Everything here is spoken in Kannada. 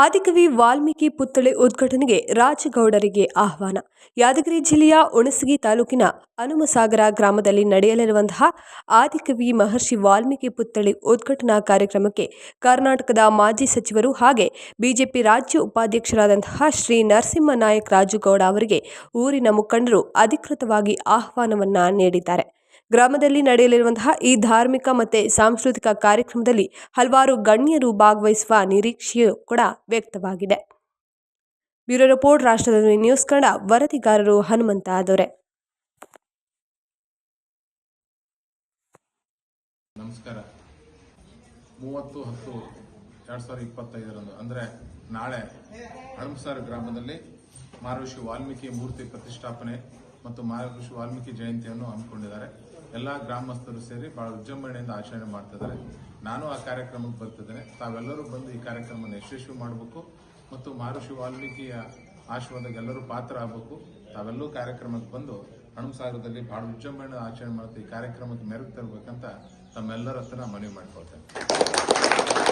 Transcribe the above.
ಆದಿಕವಿ ವಾಲ್ಮೀಕಿ ಪುತ್ಥಳಿ ಉದ್ಘಾಟನೆಗೆ ರಾಜಗೌಡರಿಗೆ ಆಹ್ವಾನ. ಯಾದಗಿರಿ ಜಿಲ್ಲೆಯ ಉಣಸಗಿ ತಾಲೂಕಿನ ಹನುಮಸಾಗರ ಗ್ರಾಮದಲ್ಲಿ ನಡೆಯಲಿರುವಂತಹ ಆದಿಕವಿ ಮಹರ್ಷಿ ವಾಲ್ಮೀಕಿ ಪುತ್ಥಳಿ ಉದ್ಘಾಟನಾ ಕಾರ್ಯಕ್ರಮಕ್ಕೆ ಕರ್ನಾಟಕದ ಮಾಜಿ ಸಚಿವರು ಹಾಗೆ ಬಿಜೆಪಿ ರಾಜ್ಯ ಉಪಾಧ್ಯಕ್ಷರಾದಂತಹ ಶ್ರೀ ನರಸಿಂಹ ನಾಯಕ್ ರಾಜುಗೌಡ ಅವರಿಗೆ ಊರಿನ ಮುಖಂಡರು ಅಧಿಕೃತವಾಗಿ ಆಹ್ವಾನವನ್ನ ನೀಡಿದ್ದಾರೆ. ಗ್ರಾಮದಲ್ಲಿ ನಡೆಯಲಿರುವಂತಹ ಈ ಧಾರ್ಮಿಕ ಮತ್ತು ಸಾಂಸ್ಕೃತಿಕ ಕಾರ್ಯಕ್ರಮದಲ್ಲಿ ಹಲವಾರು ಗಣ್ಯರು ಭಾಗವಹಿಸುವ ನಿರೀಕ್ಷೆಯೂ ಕೂಡ ವ್ಯಕ್ತವಾಗಿದೆ. ಬ್ಯೂರೋ ರಿಪೋರ್ಟ್ ರಾಷ್ಟ್ರದಲ್ಲಿ ನ್ಯೂಸ್ ಕನ್ನಡ, ವರದಿಗಾರರು ಹನುಮಂತ ದೊರೆ ನಮಸ್ಕಾರ. ಮೂವತ್ತು ಹತ್ತು ಎರಡ್ ಸಾವಿರದ ಇಪ್ಪತ್ತೈದರಂದು, ಅಂದ್ರೆ ನಾಳೆ ಹಳಂಸಾರ ಗ್ರಾಮದಲ್ಲಿ ಮಹರ್ಷಿ ವಾಲ್ಮೀಕಿ ಮೂರ್ತಿ ಪ್ರತಿಷ್ಠಾಪನೆ ಮತ್ತು ಮಹರ್ಷಿ ವಾಲ್ಮೀಕಿ ಜಯಂತಿಯನ್ನು ಹಮ್ಮಿಕೊಂಡಿದ್ದಾರೆ. ಎಲ್ಲಾ ಗ್ರಾಮಸ್ಥರು ಸೇರಿ ಬಹಳ ವಿಜೃಂಭಣೆಯಿಂದ ಆಚರಣೆ ಮಾಡ್ತಿದ್ದಾರೆ ನಾನು ಆ ಕಾರ್ಯಕ್ರಮಕ್ಕೆ ಬರ್ತಿದ್ದೇನೆ. ತಾವೆಲ್ಲರೂ ಬಂದು ಈ ಕಾರ್ಯಕ್ರಮವನ್ನು ಯಶಸ್ವಿ ಮಾಡಬೇಕು ಮತ್ತು ಮಹರ್ಷಿ ವಾಲ್ಮೀಕಿಯ ಆಶೀರ್ವಾದಕ್ಕೆ ಎಲ್ಲರೂ ಪಾತ್ರ ಆಗಬೇಕು ತಾವೆಲ್ಲರೂ ಕಾರ್ಯಕ್ರಮಕ್ಕೆ ಬಂದು ಹಣಸಾಗರದಲ್ಲಿ ಬಹಳ ವಿಜೃಂಭಣೆ ಆಚರಣೆ ಮಾಡುತ್ತೆ ಈ ಕಾರ್ಯಕ್ರಮಕ್ಕೆ ಮೆರುಗು ತರಬೇಕಂತ ತಮ್ಮೆಲ್ಲರ ಹತ್ರ ಮನವಿ ಮಾಡ್ಕೊಳ್ತೇನೆ.